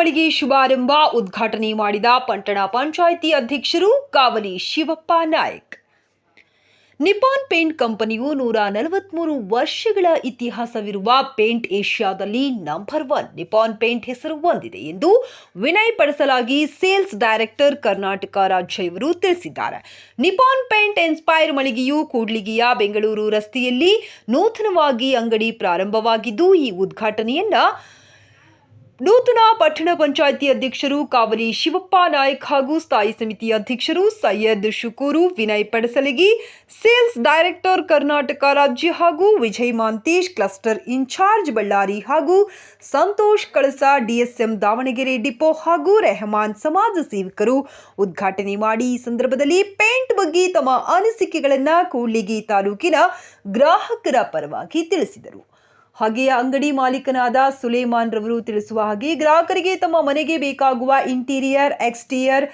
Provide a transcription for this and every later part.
ಮಳಿಗೆ ಶುಭಾರಂಭ. ಉದ್ಘಾಟನೆ ಮಾಡಿದ ಪಂಟಣ ಪಂಚಾಯಿತಿ ಅಧ್ಯಕ್ಷರು ಕಾವಲಿ ಶಿವಪ್ಪ ನಾಯಕ್. ನಿಪಾನ್ ಪೇಂಟ್ ಕಂಪನಿಯು ನೂರ ನಲವತ್ಮೂರು ವರ್ಷಗಳ ಇತಿಹಾಸವಿರುವ ಪೇಂಟ್ ಏಷ್ಯಾದಲ್ಲಿ ನಂಬರ್ ಒನ್ ನಿಪಾನ್ ಪೇಂಟ್ ಹೆಸರು ಹೊಂದಿದೆ ಎಂದು ವಿನಯ್ ಪಡಿಸಲಾಗಿ ಸೇಲ್ಸ್ ಡೈರೆಕ್ಟರ್ ಕರ್ನಾಟಕ ರಾಜ್ಯ ಇವರು ತಿಳಿಸಿದ್ದಾರೆ. ನಿಪಾನ್ ಪೇಂಟ್ ಇನ್ಸ್ಪೈರ್ ಮಳಿಗೆಯು ಕೂಡ್ಲಿಗಿಯ ಬೆಂಗಳೂರು ರಸ್ತೆಯಲ್ಲಿ ನೂತನವಾಗಿ ಅಂಗಡಿ ಪ್ರಾರಂಭವಾಗಿದ್ದು, ಈ ಉದ್ಘಾಟನೆಯನ್ನ ನೂತನ ಪಟ್ಟಣ ಪಂಚಾಯಿತಿ ಅಧ್ಯಕ್ಷರು ಕಾವಲಿ ಶಿವಪ್ಪ ನಾಯಕ್ ಹಾಗೂ ಸ್ಥಾಯಿ ಸಮಿತಿ ಅಧ್ಯಕ್ಷರು ಸೈಯದ್ ಶುಕೂರು ವಿನಯ್ ಪಡಸಲಗಿ, ಸೇಲ್ಸ್ ಡೈರೆಕ್ಟರ್ ಕರ್ನಾಟಕ ರಾಜ್ಯ ಹಾಗೂ Vijay Mantesh, cluster in charge Ballari ಹಾಗೂ ಸಂತೋಷ್ ಕಳಸ, ಡಿಎಸ್ಎಂ ದಾವಣಗೆರೆ ಡಿಪೋ ಹಾಗೂ ರೆಹಮಾನ್ ಸಮಾಜ ಸೇವಕರು ಉದ್ಘಾಟನೆ ಮಾಡಿ ಈ ಸಂದರ್ಭದಲ್ಲಿ ಪೇಂಟ್ ಬಗ್ಗೆ ತಮ್ಮ ಅನಿಸಿಕೆಗಳನ್ನು ಕೂಡ್ಲಿಗಿ ತಾಲೂಕಿನ ಗ್ರಾಹಕರ ಪರವಾಗಿ ತಿಳಿಸಿದರು. ಹಾಗೆಯೇ ಅಂಗಡಿ ಮಾಲೀಕನಾದ ಸುಲೇಮಾನ್ ರವರು ತಿಳಿಸುವ ಹಾಗೆ ಗ್ರಾಹಕರಿಗೆ ತಮ್ಮ ಮನೆಗೆ ಬೇಕಾಗುವ ಇಂಟೀರಿಯರ್, ಎಕ್ಸ್ಟೀರಿಯರ್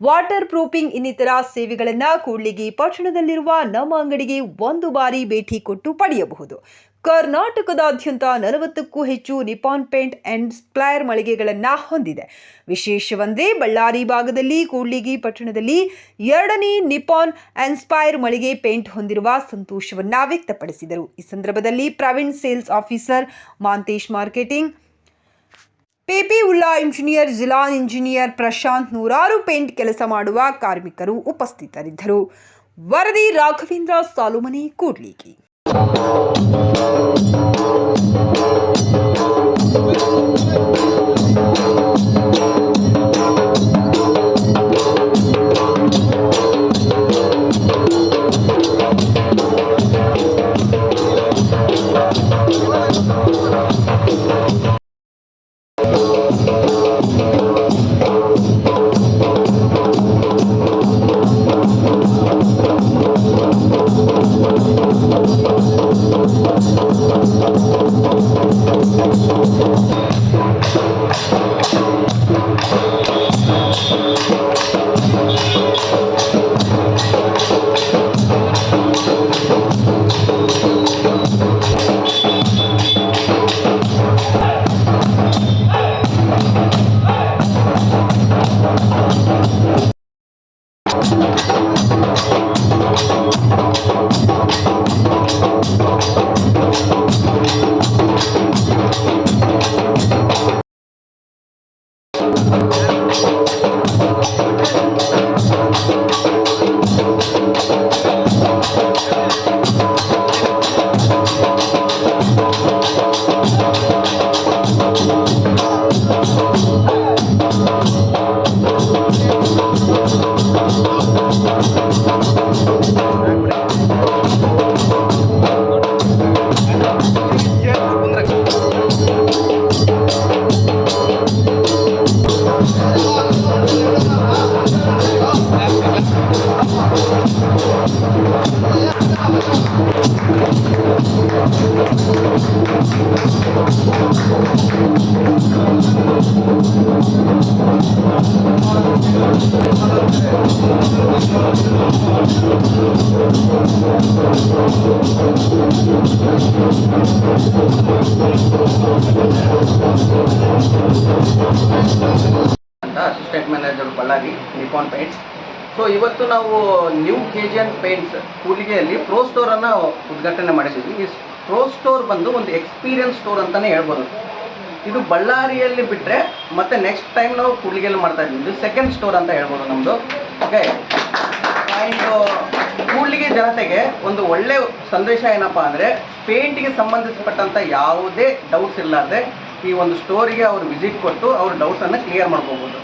ವಾಟರ್ ಪ್ರೂಫಿಂಗ್ ಇನ್ನಿತರ ಸೇವೆಗಳನ್ನು ಕೂಡ್ಲಿಗಿ ಪಟ್ಟಣದಲ್ಲಿರುವ ನಮ್ಮ ಅಂಗಡಿಗೆ ಒಂದು ಬಾರಿ ಭೇಟಿ ಕೊಟ್ಟು ಪಡೆಯಬಹುದು. ಕರ್ನಾಟಕದಾದ್ಯಂತ ನಲವತ್ತಕ್ಕೂ ಹೆಚ್ಚು ನಿಪಾನ್ ಪೇಂಟ್ ಅಂಡ್ ಸ್ಪ್ಲೈರ್ ಮಳಿಗೆಗಳನ್ನು ಹೊಂದಿದೆ. ವಿಶೇಷವೆಂದರೆ ಬಳ್ಳಾರಿ ಭಾಗದಲ್ಲಿ, ಕೂಡ್ಲಿಗಿ ಪಟ್ಟಣದಲ್ಲಿ ಎರಡನೇ ನಿಪಾನ್ ಅನ್ಸ್ಪೈರ್ ಮಳಿಗೆ ಪೇಂಟ್ ಹೊಂದಿರುವ ಸಂತೋಷವನ್ನು ವ್ಯಕ್ತಪಡಿಸಿದರು. ಈ ಸಂದರ್ಭದಲ್ಲಿ Praveen sales officer Mantesh marketing, Pepi Ulla engineer, ಜಿಲ್ಲಾ ಇಂಜಿನಿಯರ್ ಪ್ರಶಾಂತ್ ನೂರಾರು ಪೇಂಟ್ ಕೆಲಸ ಮಾಡುವ ಕಾರ್ಮಿಕರು ಉಪಸ್ಥಿತರಿದ್ದರು. ವರದಿ ರಾಘವೇಂದ್ರ ಸಾಲುಮನಿ, ಕೂಡ್ಲಿಗಿ. Thank you. ಅಂತ assistant manager Ballari Nippon paints so ಇವತ್ತು ನಾವು new K G N paints ಕೂಲಿಗೆಯಲ್ಲಿ pro ಸ್ಟೋರನ್ನು ಉದ್ಘಾಟನೆ ಮಾಡಿಸಿದ್ವಿ ಈ ಪ್ರೋ ಸ್ಟೋರ್ ಬಂದು ಒಂದು ಎಕ್ಸ್ಪೀರಿಯನ್ಸ್ ಸ್ಟೋರ್ ಅಂತಲೇ ಹೇಳ್ಬೋದು. ಇದು ಬಳ್ಳಾರಿಯಲ್ಲಿ ಬಿಟ್ಟರೆ ಮತ್ತೆ ನೆಕ್ಸ್ಟ್ ಟೈಮ್ ನಾವು ಕೂಲಿಗೆಯಲ್ಲಿ ಮಾಡ್ತಾ ಇದ್ದೀವಿ. ಇದು ಸೆಕೆಂಡ್ ಸ್ಟೋರ್ ಅಂತ ಹೇಳ್ಬೋದು ನಮ್ಮದು ಓಕೆ ಆ್ಯಂಡ್ ಕೂಡ್ಲಿಗೆ ಜನತೆಗೆ ಒಂದು ಒಳ್ಳೆ ಸಂದೇಶ ಏನಪ್ಪ ಅಂದರೆ ಪೇಂಟಿಗೆ ಸಂಬಂಧಿಸಿಪಟ್ಟಂಥ ಯಾವುದೇ ಡೌಟ್ಸ್ ಇಲ್ಲಾರ್ದೆ ಈ ಒಂದು ಸ್ಟೋರಿಗೆ ಅವರು ವಿಸಿಟ್ ಕೊಟ್ಟು ಅವ್ರ ಡೌಟ್ಸನ್ನು ಕ್ಲಿಯರ್ ಮಾಡ್ಕೋಬೋದು.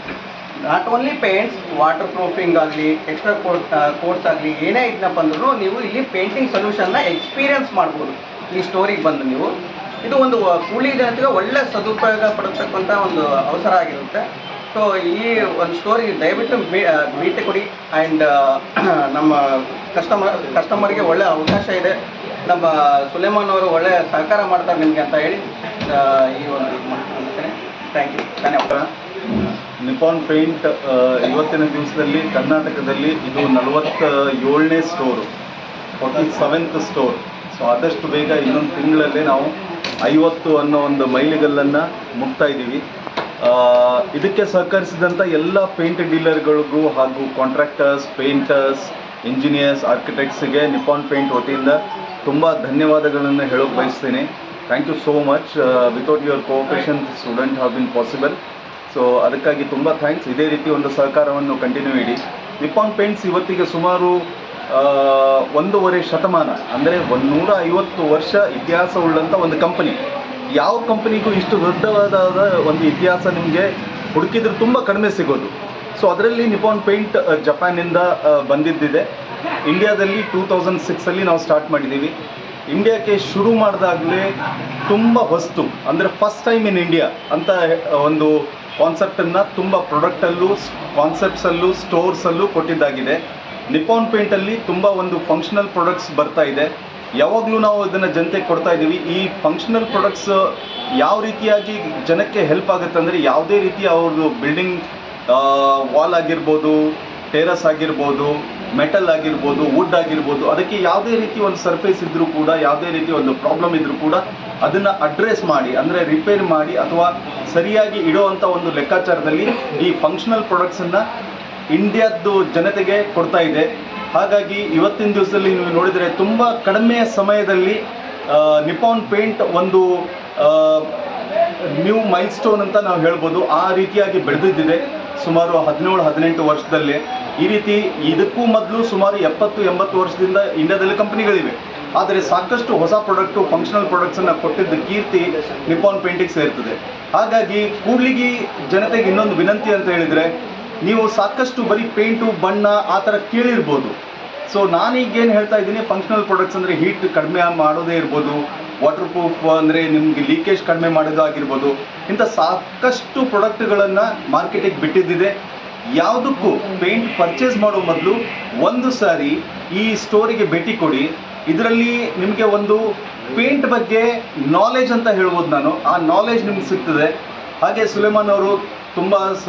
Not only paints water proofing ಆಗಲಿ ಎಕ್ಸ್ಟ್ರಾ ಕೋರ್ಸ್ ಕೋರ್ಸ್ ಆಗಲಿ, ಏನೇ ಇದ್ನಪ್ಪ ಅಂದ್ರೂ ನೀವು ಇಲ್ಲಿ ಪೇಂಟಿಂಗ್ ಸೊಲ್ಯೂಷನ್ನ ಎಕ್ಸ್ಪೀರಿಯನ್ಸ್ ಮಾಡ್ಬೋದು. ಈ ಸ್ಟೋರಿಗೆ ಬಂದು ನೀವು. ಇದು ಒಂದು ಕೂಲಿ ಜನತೆಗೆ ಒಳ್ಳೆ ಸದುಪಯೋಗ ಪಡತಕ್ಕಂಥ ಒಂದು ಅವಸರ ಆಗಿರುತ್ತೆ. ಸೊ ಈ ಒಂದು ಸ್ಟೋರಿ ದಯವಿಟ್ಟು ಭೇಟಿ ಕೊಡಿ. ಆ್ಯಂಡ್ ನಮ್ಮ ಕಸ್ಟಮರ್ ಕಸ್ಟಮರ್ಗೆ ಒಳ್ಳೆ ಅವಕಾಶ ಇದೆ. ನಮ್ಮ ಸುಲೇಮಾನ್ ಅವರು ಒಳ್ಳೆ ಸಹಕಾರ ಮಾಡ್ತಾರೆ ನಿಮಗೆ ಅಂತ ಹೇಳಿ ಈ ಒಂದು ಇದು ಥ್ಯಾಂಕ್ ಯು ಧನ್ಯವಾದ ನಿಪಾನ್ ಪೇಂಟ್ ಆ, ಇವತ್ತಿನ ದಿವಸದಲ್ಲಿ ಕರ್ನಾಟಕದಲ್ಲಿ ಇದು ನಲವತ್ತ ಏಳನೇ store forty seventh store so ಆದಷ್ಟು ಬೇಗ ಇನ್ನೊಂದು ತಿಂಗಳಲ್ಲೇ ನಾವು ಐವತ್ತು ಅನ್ನೋ ಒಂದು ಮೈಲಿಗಲ್ಲನ್ನು ಮುಗ್ತಾ ಇದ್ದೀವಿ. ಇದಕ್ಕೆ ಸಹಕರಿಸಿದಂಥ ಎಲ್ಲ ಪೇಂಟ್ ಡೀಲರ್ಗಳಿಗೂ ಹಾಗೂ ಕಾಂಟ್ರಾಕ್ಟರ್ಸ್ ಪೇಂಟರ್ಸ್ ಇಂಜಿನಿಯರ್ಸ್ ಆರ್ಕಿಟೆಕ್ಟ್ಸ್ಗೆ ನಿಪಾನ್ ಪೇಂಟ್ ವತಿಯಿಂದ ತುಂಬ ಧನ್ಯವಾದಗಳನ್ನು ಹೇಳೋಕೆ ಬಯಸ್ತೀನಿ. Thank you so much without your cooperation student have been possible so ಅದಕ್ಕಾಗಿ ತುಂಬ ಥ್ಯಾಂಕ್ಸ್ ಇದೇ ರೀತಿ ಒಂದು ಸಹಕಾರವನ್ನು ಕಂಟಿನ್ಯೂ ಇಡಿ. ನಿಪ್ಪಾನ್ ಪೇಂಟ್ಸ್ ಇವತ್ತಿಗೆ ಸುಮಾರು ಒಂದೂವರೆ ಶತಮಾನ, ಅಂದರೆ ಒಂದು ಐವತ್ತು ವರ್ಷ ಇತಿಹಾಸವುಳ್ಳಂಥ ಒಂದು ಕಂಪನಿ ಯಾವ ಕಂಪನಿಗೂ ಇಷ್ಟು ದೊಡ್ಡವಾದ ಒಂದು ಇತಿಹಾಸ ನಿಮಗೆ ಹುಡುಕಿದ್ರೆ ತುಂಬ ಕಡಿಮೆ ಸಿಗೋದು. ಸೊ ಅದರಲ್ಲಿ ನಿಪಾನ್ ಪೇಂಟ್ ಜಪಾನಿಂದ ಬಂದಿದ್ದಿದೆ. ಇಂಡಿಯಾದಲ್ಲಿ ಟೂ ತೌಸಂಡ್ ಸಿಕ್ಸಲ್ಲಿ ನಾವು ಸ್ಟಾರ್ಟ್ ಮಾಡಿದ್ದೀವಿ ಇಂಡಿಯಾಕ್ಕೆ ಶುರು ಮಾಡಿದಾಗಲೇ ತುಂಬ ಹೊಸ್ತು, ಅಂದರೆ ಫಸ್ಟ್ ಟೈಮ್ ಇನ್ ಇಂಡಿಯಾ ಅಂತ ಒಂದು ಕಾನ್ಸೆಪ್ಟನ್ನು ತುಂಬ ಪ್ರಾಡಕ್ಟಲ್ಲೂ ಕಾನ್ಸೆಪ್ಟ್ಸಲ್ಲೂ ಸ್ಟೋರ್ಸಲ್ಲೂ ಕೊಟ್ಟಿದ್ದಾಗಿದೆ. ನಿಪಾನ್ ಪೇಂಟಲ್ಲಿ ತುಂಬ ಒಂದು ಫಂಕ್ಷನಲ್ ಪ್ರಾಡಕ್ಟ್ಸ್ ಬರ್ತಾ ಇದೆ. ಯಾವಾಗಲೂ ನಾವು ಇದನ್ನು ಜನತೆಗೆ ಕೊಡ್ತಾ ಇದ್ದೀವಿ ಈ ಫಂಕ್ಷನಲ್ ಪ್ರಾಡಕ್ಟ್ಸ್ ಯಾವ ರೀತಿಯಾಗಿ ಜನಕ್ಕೆ ಹೆಲ್ಪ್ ಆಗುತ್ತೆ ಅಂದರೆ ಯಾವುದೇ ರೀತಿ ಅವ್ರದ್ದು ಬಿಲ್ಡಿಂಗ್ ವಾಲ್ ಆಗಿರ್ಬೋದು ಟೇರಸ್ ಆಗಿರ್ಬೋದು ಮೆಟಲ್ ಆಗಿರ್ಬೋದು, ವುಡ್ ಆಗಿರ್ಬೋದು, ಅದಕ್ಕೆ ಯಾವುದೇ ರೀತಿ ಒಂದು ಸರ್ಫೇಸ್ ಇದ್ದರೂ ಕೂಡ, ಯಾವುದೇ ರೀತಿ ಒಂದು ಪ್ರಾಬ್ಲಮ್ ಇದ್ದರೂ ಕೂಡ ಅದನ್ನು ಅಡ್ರೆಸ್ ಮಾಡಿ, ಅಂದರೆ ರಿಪೇರ್ ಮಾಡಿ ಅಥವಾ ಸರಿಯಾಗಿ ಇಡುವಂಥ ಒಂದು ಲೆಕ್ಕಾಚಾರದಲ್ಲಿ ಈ ಫಂಕ್ಷನಲ್ ಪ್ರಾಡಕ್ಟ್ಸನ್ನು ಇಂಡಿಯಾದ್ದು ಜನತೆಗೆ ಕೊಡ್ತಾ ಇದೆ. ಹಾಗಾಗಿ ಇವತ್ತಿನ ದಿವಸದಲ್ಲಿ ನೀವು ನೋಡಿದರೆ ತುಂಬ ಕಡಿಮೆ ಸಮಯದಲ್ಲಿ ನಿಪಾನ್ ಪೇಂಟ್ ಒಂದು ನ್ಯೂ ಮೈಲ್ ಸ್ಟೋನ್ ಅಂತ ನಾವು ಹೇಳ್ಬೋದು. ಆ ರೀತಿಯಾಗಿ ಬೆಳೆದಿದ್ದಿದೆ. ಸುಮಾರು ಹದಿನೇಳು, ಹದಿನೆಂಟು ವರ್ಷದಲ್ಲಿ ಈ ರೀತಿ ಇದಕ್ಕೂ ಮೊದಲು ಸುಮಾರು ಎಪ್ಪತ್ತು, ಎಂಬತ್ತು ವರ್ಷದಿಂದ ಇಂಡಿಯಾದಲ್ಲಿ ಕಂಪ್ನಿಗಳಿವೆ ಆದರೆ ಸಾಕಷ್ಟು ಹೊಸ ಪ್ರಾಡಕ್ಟು ಫಂಕ್ಷನಲ್ ಪ್ರಾಡಕ್ಟ್ಸನ್ನು ಕೊಟ್ಟಿದ್ದ ಕೀರ್ತಿ ನಿಪಾನ್ ಪೇಂಟಿಂಗ್ ಸೇರ್ತದೆ. ಹಾಗಾಗಿ ಕೂಡ್ಲಿಗಿ ಜನತೆಗೆ ಇನ್ನೊಂದು ವಿನಂತಿ ಅಂತ ಹೇಳಿದರೆ, ನೀವು ಸಾಕಷ್ಟು ಬರೀ ಪೇಂಟು ಬಣ್ಣ ಆ ಥರ ಕೇಳಿರ್ಬೋದು. ಸೊ ನಾನೀಗೇನು ಹೇಳ್ತಾ ಇದ್ದೀನಿ ಫಂಕ್ಷನಲ್ ಪ್ರಾಡಕ್ಟ್ಸ್ ಅಂದರೆ ಹೀಟ್ ಕಡಿಮೆ ಮಾಡೋದೇ ಇರ್ಬೋದು. ವಾಟರ್ ಪ್ರೂಫ್ ಅಂದರೆ ನಿಮಗೆ ಲೀಕೇಜ್ ಕಡಿಮೆ ಮಾಡೋದಾಗಿರ್ಬೋದು ಇಂಥ ಸಾಕಷ್ಟು ಪ್ರಾಡಕ್ಟ್ಗಳನ್ನು ಮಾರ್ಕೆಟಿಗೆ ಬಿಟ್ಟಿದ್ದಿದೆ. ಯಾವುದಕ್ಕೂ ಪೇಂಟ್ ಪರ್ಚೇಸ್ ಮಾಡೋ ಮೊದಲು ಒಂದು ಸಾರಿ ಈ ಸ್ಟೋರಿಗೆ ಭೇಟಿ ಕೊಡಿ. ಇದರಲ್ಲಿ ನಿಮಗೆ ಒಂದು ಪೇಂಟ್ ಬಗ್ಗೆ ನಾಲೆಜ್ ಅಂತ ಹೇಳ್ಬೋದು ನಾನು. ಆ ನಾಲೆಜ್ ನಿಮ್ಗೆ ಸಿಗ್ತದೆ. ಹಾಗೆ ಸುಲೇಮಾನ್ ಅವರು ತುಂಬ ಸ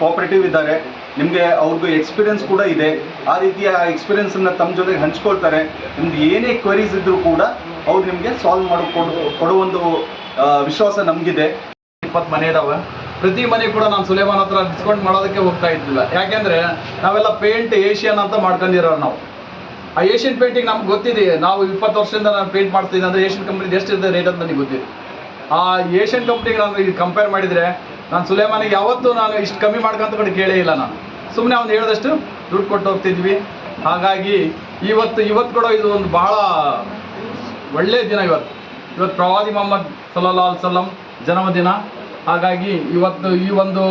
ಕೋಪರೇಟಿವ್ ಇದ್ದಾರೆ. ನಿಮಗೆ ಅವ್ರಿಗೂ ಎಕ್ಸ್ಪೀರಿಯನ್ಸ್ ಕೂಡ ಇದೆ. ಆ ರೀತಿಯ ಎಕ್ಸ್ಪೀರಿಯನ್ಸನ್ನು ತಮ್ಮ ಜೊತೆಗೆ ಹಂಚ್ಕೊಳ್ತಾರೆ. ನಿಮ್ದು ಏನೇ ಕ್ವರೀಸ್ ಇದ್ದರೂ ಕೂಡ ಅವ್ರು ನಿಮಗೆ ಸಾಲ್ವ್ ಮಾಡಿ ಕೊಡು ಒಂದು ವಿಶ್ವಾಸ ನಮಗಿದೆ. ಇಪ್ಪತ್ತು ಮನೆ ಇದಾವೆ. ಪ್ರತಿ ಮನೆ ಕೂಡ ನಾನು ಸುಲೇಮಾನ್ ಹತ್ರ ಡಿಸ್ಕೌಂಟ್ ಮಾಡೋದಕ್ಕೆ ಹೋಗ್ತಾ ಇದ್ದಿಲ್ಲ. ಯಾಕೆಂದ್ರೆ ನಾವೆಲ್ಲ ಪೇಂಟ್ ಏಷಿಯನ್ ಅಂತ ಮಾಡ್ಕೊಂಡಿರೋ ನಾವು. ಆ ಏಷ್ಯನ್ ಪೇಂಟಿಂಗ್ ನಮ್ಗೆ ಗೊತ್ತಿದೆ. ನಾವು ಇಪ್ಪತ್ತು ವರ್ಷದಿಂದ ನಾನು ಪೇಂಟ್ ಮಾಡ್ತಿದ್ದೀನಿ ಅಂದ್ರೆ ಏಷ್ಯನ್ ಕಂಪ್ನಿ ಎಷ್ಟಿದೆ ರೇಟ್ ಅಂತ ನನಗೆ ಗೊತ್ತಿದೆ. ಆ ಏಷ್ಯನ್ ಕಂಪ್ನಿಗೆ ನಾನು ಕಂಪೇರ್ ಮಾಡಿದರೆ ನಾನು ಸುಲೇಮಾನಿಗೆ ಯಾವತ್ತೂ ನಾನು ಇಷ್ಟು ಕಮ್ಮಿ ಮಾಡ್ಕೊಂತ ಕಡೆ ಕೇಳೇ ಇಲ್ಲ ನಾನು. ಸುಮ್ಮನೆ ಅವ್ನು ಹೇಳಿದಷ್ಟು ದುಡ್ಡು ಕೊಟ್ಟು ಹೋಗ್ತಿದ್ವಿ. ಹಾಗಾಗಿ ಇವತ್ತು ಇವತ್ತು ಕೂಡ ಇದು ಒಂದು ಬಹಳ ಒಳ್ಳೆಯ ದಿನ ಇವತ್ತು. ಇವತ್ತು ಪ್ರವಾದಿ ಮೊಹಮ್ಮದ್ ಅಲ್ ಸಲ್ಲಂ ಜನ್ಮದಿನ. ಹಾಗಾಗಿ ಇವತ್ತು ಈ ಒಂದು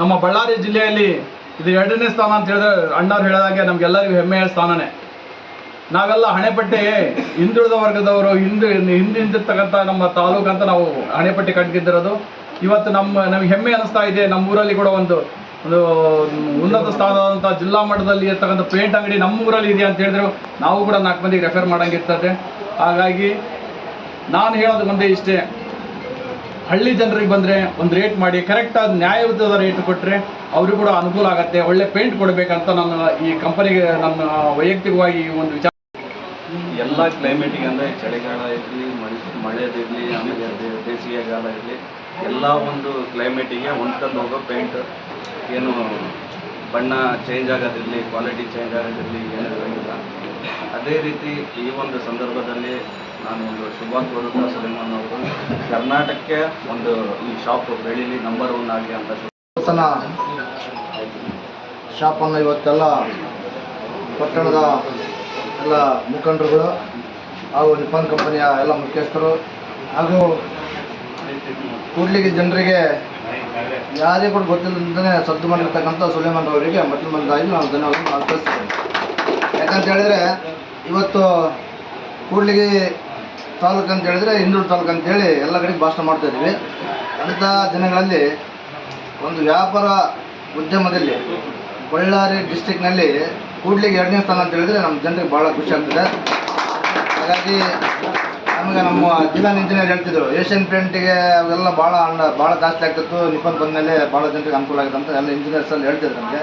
ನಮ್ಮ ಬಳ್ಳಾರಿ ಜಿಲ್ಲೆಯಲ್ಲಿ ಇದು ಎರಡನೇ ಸ್ಥಾನ ಅಂತ ಹೇಳಿದ್ರೆ ಅಣ್ಣವ್ರು ಹೇಳಿದಾಗೆ ನಮಗೆಲ್ಲರಿಗೂ ಹೆಮ್ಮೆಯ ಸ್ಥಾನನೇ. ನಾವೆಲ್ಲ ಹಣೆಪಟ್ಟಿ ಹಿಂದುಳಿದ ವರ್ಗದವರು, ಹಿಂದೆ ಹಿಂದಿರ್ತಕ್ಕಂಥ ನಮ್ಮ ತಾಲೂಕು ಅಂತ ನಾವು ಹಣೆಪಟ್ಟಿ ಕಟ್ಗಿದ್ದಿರೋದು ಇವತ್ತು ನಮ್ಮ, ನಮಗೆ ಹೆಮ್ಮೆ ಅನಿಸ್ತಾ ಇದೆ ನಮ್ಮ ಊರಲ್ಲಿ ಕೂಡ ಒಂದು ಒಂದು ಉನ್ನತ ಸ್ಥಾನದಂಥ ಜಿಲ್ಲಾ ಮಟ್ಟದಲ್ಲಿ ಇರ್ತಕ್ಕಂಥ ಪೇಂಟ್ ಅಂಗಡಿ ನಮ್ಮ ಊರಲ್ಲಿ ಇದೆಯಾ ಅಂತ ಹೇಳಿದ್ರು. ನಾವು ಕೂಡ ನಾಲ್ಕು ಮಂದಿಗೆ ರೆಫರ್ ಮಾಡಂಗಿರ್ತದೆ ಹಾಗಾಗಿ ನಾನು ಹೇಳೋದು ಒಂದೇ ಇಷ್ಟೇ. ಹಳ್ಳಿ ಜನರಿಗೆ ಬಂದರೆ ಒಂದು ರೇಟ್ ಮಾಡಿ ಕರೆಕ್ಟಾದ ನ್ಯಾಯಯುತದ ರೇಟ್ ಕೊಟ್ಟರೆ ಅವರು ಕೂಡ ಅನುಕೂಲ ಆಗುತ್ತೆ, ಒಳ್ಳೆ ಪೇಂಟ್ ಕೊಡಬೇಕಂತ ನನ್ನ ಈ ಕಂಪನಿಗೆ ನನ್ನ ವೈಯಕ್ತಿಕವಾಗಿ ಒಂದು ಎಲ್ಲ ಕ್ಲೈಮೇಟಿಗೆ ಅಂದರೆ ಚಳಿಗಾಲ ಇರಲಿ ಮಳೆ ಮಳೆದಿರಲಿ ಆಮೇಲೆ ಬೇಸಿಗೆಗಾಲ ಇರಲಿ, ಎಲ್ಲ ಒಂದು ಕ್ಲೈಮೇಟಿಗೆ ಹೊಂದ್ಕೊಂಡು ಹೋಗೋ ಪೇಂಟ್ ಏನು ಬಣ್ಣ ಚೇಂಜ್ ಆಗೋದಿರಲಿ ಕ್ವಾಲಿಟಿ ಚೇಂಜ್ ಆಗೋದಿರಲಿ ಏನು ಇರೋಂಗಿಲ್ಲ ಅದೇ ರೀತಿ ಈ ಒಂದು ಸಂದರ್ಭದಲ್ಲಿ ನಾನು ಒಂದು ಶುಭ ಕೋರುತ್ತಾ ಸುಲೇಮಾನ್ ಅವರು ಕರ್ನಾಟಕಕ್ಕೆ ಒಂದು ಈ ಶಾಪ್ ಬೆಳೀಲಿ ನಂಬರ್ ಒನ್ ಆಗಲಿ ಅಂತ ನೂತನ ಶಾಪನ್ನು ಇವತ್ತೆಲ್ಲ ಪಟ್ಟಣದ ಎಲ್ಲ ಮುಖಂಡರುಗಳು ಹಾಗೂ ನಿಪಾನ್ ಕಂಪನಿಯ ಎಲ್ಲ ಮುಖ್ಯಸ್ಥರು ಹಾಗೂ ಕೂಡ್ಲಿಗಿ ಜನರಿಗೆ ಯಾರೇ ಕೂಡ ಗೊತ್ತಿಲ್ಲದಂತೆ ಸದ್ದು ಮಾಡಿರ್ತಕ್ಕಂಥ ಸುಲೇಮಾನ್ ಅವರಿಗೆ ಮೊದಲು ಮೊದಲಾಗಿ ನಾವು ಧನ್ಯವಾದ ಅರ್ಪಿಸ್ತೇವೆ. ಯಾಕಂತ ಹೇಳಿದರೆ ಇವತ್ತು ಕೂಡ್ಲಿಗಿ ತಾಲೂಕು ಅಂತ ಹೇಳಿದರೆ ಹಿಂದೂರು ತಾಲೂಕು ಅಂತೇಳಿ ಎಲ್ಲ ಕಡೆ ಭಾಷಣ ಮಾಡ್ತಾ ಇದ್ದೀವಿ ಅಂಥ ದಿನಗಳಲ್ಲಿ ಒಂದು ವ್ಯಾಪಾರ ಉದ್ಯಮದಲ್ಲಿ ಬಳ್ಳಾರಿ ಡಿಸ್ಟಿಕ್ನಲ್ಲಿ ಕೂಡ್ಲಿಗೆ ಎರಡನೇ ಸ್ಥಾನ ಅಂತ ಹೇಳಿದ್ರೆ ನಮ್ಮ ಜನರಿಗೆ ಭಾಳ ಖುಷಿ ಆಗ್ತದೆ. ಹಾಗಾಗಿ ನಮಗೆ ನಮ್ಮ ಜಿಲ್ಲಾ ಇಂಜಿನಿಯರ್ ಹೇಳ್ತಿದ್ರು ಏಷ್ಯನ್ ಪೇಂಟಿಗೆ ಅವೆಲ್ಲ ಭಾಳ ಹಣ ಭಾಳ ಜಾಸ್ತಿ ಆಗ್ತಿತ್ತು. ನಿಪ್ಪನ್ ಬಂದಮೇಲೆ ಭಾಳ ಜನರಿಗೆ ಅನುಕೂಲ ಆಗುತ್ತೆ ಅಂತ ಎಲ್ಲ ಇಂಜಿನಿಯರ್ಸ್ ಅಲ್ಲಿ ಹೇಳ್ತಿದ್ರು ನಮಗೆ.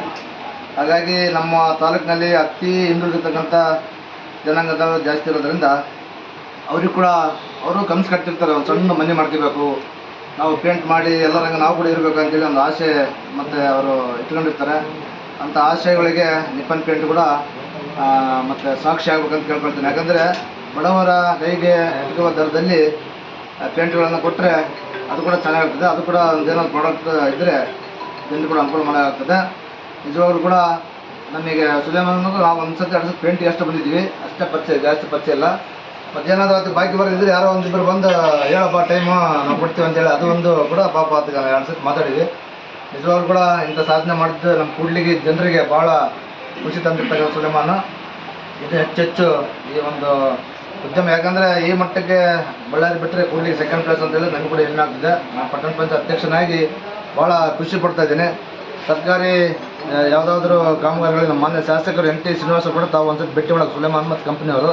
ಹಾಗಾಗಿ ನಮ್ಮ ತಾಲೂಕಿನಲ್ಲಿ ಅತಿ ಹಿಂದುಳಿದಿರ್ತಕ್ಕಂಥ ಜನಾಂಗದವರು ಜಾಸ್ತಿ ಇರೋದ್ರಿಂದ ಅವ್ರಿಗೆ ಕೂಡ ಅವರು ಕನಸು ಕಟ್ತಿರ್ತಾರೆ, ಒಂದು ಸಣ್ಣ ಮನೆ ಮಾಡ್ಕೋಬೇಕು. ನಾವು ಪೇಂಟ್ ಮಾಡಿ ಎಲ್ಲರಂಗೆ ನಾವು ಕೂಡ ಇರಬೇಕು ಅಂತೇಳಿ ಒಂದು ಆಸೆ ಮತ್ತು ಅವರು ಇಟ್ಕೊಂಡಿರ್ತಾರೆ. ಅಂಥ ಆಶಯಗಳಿಗೆ ನಿಪ್ಪನ್ ಪೇಂಟ್ ಕೂಡ ಮತ್ತೆ ಸಾಕ್ಷಿ ಆಗ್ಬೇಕಂತ ಕೇಳ್ಕೊಳ್ತೀನಿ. ಯಾಕಂದರೆ ಬಡವರ ಕೈಗೆ ಎಟುಕುವ ದರದಲ್ಲಿ ಪೇಂಟ್ಗಳನ್ನು ಕೊಟ್ಟರೆ ಅದು ಕೂಡ ಚೆನ್ನಾಗಿರ್ತದೆ. ಅದು ಕೂಡ ಒಂದೇನೋ ಪ್ರಾಡಕ್ಟ್ ಇದ್ದರೆ ಜನರು ಕೂಡ ಅನುಕೂಲ ಮಾಡೋಕ್ಕಾಗ್ತದೆ. ನಿಜವಾಗ್ಲೂ ಕೂಡ ನಮಗೆ ಸುಲೇಮನ್ ನಾವು ಒಂದು ಸತಿ ಎರಡು ಪೇಂಟ್ ಎಷ್ಟು ಬಂದಿದ್ದೀವಿ. ಅಷ್ಟೇ ಪರಿಚಯ ಜಾಸ್ತಿ ಪರಿಚಯ ಇಲ್ಲ. ಮತ್ತೇನಾದ್ರೂ ಅದು ಬಾಕಿ ಬರೋದಿದ್ರೆ ಯಾರೋ ಒಂದಿಬ್ಬರು ಬಂದು ಹೇಳಪ್ಪ ಟೈಮು ನಾವು ಕೊಡ್ತೀವಿ ಅಂತೇಳಿ ಅದು ಒಂದು ಕೂಡ ಪಾಪ ಅದಕ್ಕೆ ಎರಡು ಮಾತಾಡಿದ್ವಿ. ನಿಜವಾಗ್ಲೂ ಕೂಡ ಇಂಥ ಸಾಧನೆ ಮಾಡಿದ್ದು ನಮ್ಮ ಕೂಡ್ಲಿಗೆ ಜನರಿಗೆ ಭಾಳ ಖುಷಿ ತಂದಿರ್ತಕ್ಕಂಥ ಸುಲೇಮಾನ ಇದು ಹೆಚ್ಚೆಚ್ಚು ಈ ಒಂದು ಉದ್ಯಮ, ಯಾಕಂದರೆ ಈ ಮಟ್ಟಕ್ಕೆ ಬಳ್ಳಾರಿ ಬಿಟ್ಟರೆ ಕೂಡ್ಲಿಗೆ ಸೆಕೆಂಡ್ ಪ್ಲೇಸ್ ಅಂತೇಳಿ ನನಗೆ ಕೂಡ ಹೆಮ್ಮೆ ಆಗ್ತಿದೆ. ನಾನು ಪಟ್ಟಣ ಪಂಚಾಯತ್ ಅಧ್ಯಕ್ಷನಾಗಿ ಭಾಳ ಖುಷಿ ಪಡ್ತಾ ಇದ್ದೀನಿ. ಸರ್ಕಾರಿ ಯಾವುದಾದ್ರೂ ಕಾಮಗಾರಿಗಳಿಗೆ ನಮ್ಮ ಮಾನ್ಯ ಶಾಸಕರು ಎನ್ ಟಿ ಶ್ರೀನಿವಾಸ ಕೂಡ ತಾವು ಒಂದ್ಸತಿ ಭೇಟಿ ಮಾಡೋಕೆ ಸುಲೇಮಾನ್ ಮತ್ತು ಕಂಪ್ನಿಯವರು.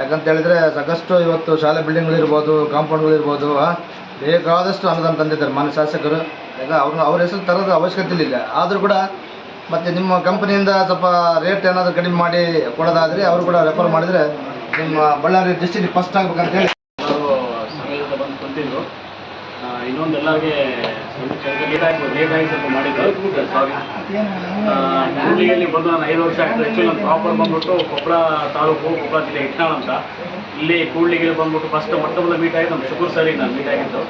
ಯಾಕಂತ ಹೇಳಿದ್ರೆ ಸಾಕಷ್ಟು ಇವತ್ತು ಶಾಲೆ ಬಿಲ್ಡಿಂಗ್ಗಳಿರ್ಬೋದು ಕಾಂಪೌಂಡ್ಗಳಿರ್ಬೋದು ಬೇಕಾದಷ್ಟು ಅನುದಾನ ತಂದಿದ್ದಾರೆ ಮಾನ್ಯ ಶಾಸಕರು. ಈಗ ಅವ್ರನ್ನ ಅವ್ರ ಹೆಸರು ತರೋದು ಅವಶ್ಯಕತೆ ಇಲ್ಲ ಆದರೂ ಕೂಡ ಮತ್ತು ನಿಮ್ಮ ಕಂಪನಿಯಿಂದ ಸ್ವಲ್ಪ ರೇಟ್ ಏನಾದರೂ ಕಡಿಮೆ ಮಾಡಿ ಕೊಡೋದಾದರೆ ಅವರು ಕೂಡ ರೆಫರ್ ಮಾಡಿದರೆ ನಿಮ್ಮ ಬಳ್ಳಾರಿ ಡಿಸ್ಟಿಕ್ ಫಸ್ಟ್ ಆಗ್ಬೇಕಂತ ಹೇಳಿ. ಎಲ್ಲರೂ ಸಮಯದಿಂದ ಬಂದು ಕುಂತಿದ್ರು. ಇನ್ನೊಂದು ಎಲ್ಲರಿಗೆ ಲೇಟ್ ಲೇಟ್ ಆಗಿ ಸ್ವಲ್ಪ ಮಾಡಿದ್ದು ಸಾರಿ ಕೂಡ್ಲಿಗೆಯಲ್ಲಿ ಬಂದು ನಾನು ಐದು ವರ್ಷ ಆಯಿತು ಆ್ಯಕ್ಚುಲಿ ನಾನು ಪ್ರಾಪರ್ ಬಂದ್ಬಿಟ್ಟು ಕೊಪ್ಪಳ ತಾಲೂಕು ಕೊಪ್ಪಳ ಜಿಲ್ಲೆ ಇಟ್ನಾಳ್ ಅಂತ. ಇಲ್ಲಿ ಕೂಡ್ಲಿಗೆ ಬಂದ್ಬಿಟ್ಟು ಫಸ್ಟ್ ಮೊಟ್ಟ ಮೊದಲು ಮೀಟ್ ಆಗಿ ನಮ್ಮ ಶುಗರ್ ಸರಿಗೆ ನಾನು ಮೀಟ್ ಆಗಿದ್ದು.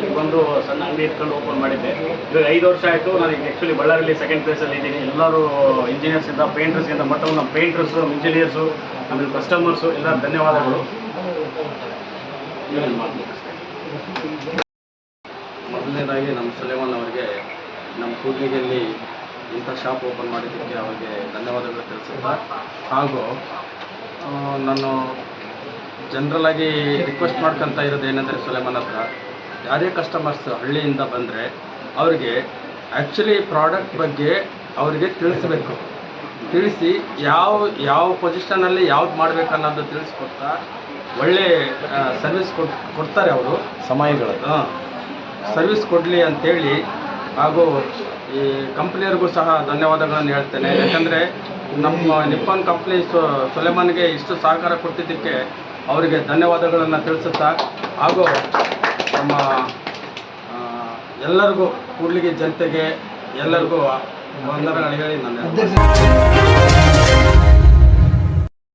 ಇಲ್ಲಿ ಬಂದು ಸಣ್ಣ ಅಂಗಡಿ ಇಟ್ಕೊಂಡು ಓಪನ್ ಮಾಡಿದ್ದೆ. ಇವಾಗ ಐದು ವರ್ಷ ಆಯಿತು, ನಾನು ಈಗ ಆ್ಯಕ್ಚುಲಿ ಬಳ್ಳಾರಿಯಲ್ಲಿ ಸೆಕೆಂಡ್ ಪ್ಲೇಸಲ್ಲಿ ಇದ್ದೀನಿ. ಎಲ್ಲರೂ ಇಂಜಿನಿಯರ್ಸಿಂದ ಪೇಂಟರ್ಸಿಂದ ಮೊಟ್ಟ ಮೊದಲು ಪೇಂಟರ್ಸು ಇಂಜಿನಿಯರ್ಸು ಆಮೇಲೆ ಕಸ್ಟಮರ್ಸು ಎಲ್ಲ ಧನ್ಯವಾದಗಳು. ಮೊದಲನೇದಾಗಿ ನಮ್ಮ ಸುಲೇಮಾನ್ ಅವರಿಗೆ ನಮ್ಮ ಕೂಡ್ಲಿಗೆಯಲ್ಲಿ ಇಂಥ ಶಾಪ್ ಓಪನ್ ಮಾಡಿದ್ದಕ್ಕೆ ಅವರಿಗೆ ಧನ್ಯವಾದಗಳು ತಿಳಿಸುತ್ತಾ. ಹಾಗೂ ನಾನು ಜನರಲಾಗಿ ರಿಕ್ವೆಸ್ಟ್ ಮಾಡ್ಕೊತ ಇರೋದು ಏನಂದರೆ ಸುಲೇಮನ್ ಹತ್ರ. ಯಾರೇ ಕಸ್ಟಮರ್ಸ್ ಹಳ್ಳಿಯಿಂದ ಬಂದರೆ ಅವರಿಗೆ ಆ್ಯಕ್ಚುಲಿ ಪ್ರಾಡಕ್ಟ್ ಬಗ್ಗೆ ಅವರಿಗೆ ತಿಳಿಸ್ಬೇಕು. ತಿಳಿಸಿ ಯಾವ ಯಾವ ಪೊಸಿಷನಲ್ಲಿ ಯಾವ್ದು ಮಾಡಬೇಕು ಅನ್ನೋದು ತಿಳಿಸ್ಕೊಡ್ತಾ ಒಳ್ಳೆ ಸರ್ವಿಸ್ ಕೊಡ್ ಕೊಡ್ತಾರೆ ಅವರು. ಸಮಯಗಳು ಹಾಂ. ಸರ್ವಿಸ್ ಕೊಡಲಿ ಅಂತೇಳಿ ಹಾಗೂ ಈ ಕಂಪ್ನಿಯವ್ರಿಗೂ ಸಹ ಧನ್ಯವಾದಗಳನ್ನು ಹೇಳ್ತೇನೆ. ಯಾಕಂದರೆ ನಮ್ಮ ನಿಪ್ಪನ್ ಕಂಪ್ನಿ ಸುಲೇಮಾನ್ಗೆ ಇಷ್ಟು ಸಹಕಾರ ಕೊಟ್ಟಿದ್ದಕ್ಕೆ ಅವರಿಗೆ ಧನ್ಯವಾದಗಳನ್ನು ತಿಳಿಸುತ್ತಾ ಹಾಗೂ ನಮ್ಮ ಎಲ್ಲರಿಗೂ ಕೂಡ್ಲಿಗೆ ಜನತೆಗೆ ಎಲ್ಲರಿಗೂ ವಂದನೆಗಳು ಹೇಳಿ ನಾನು ಅಧ್ಯಕ್ಷ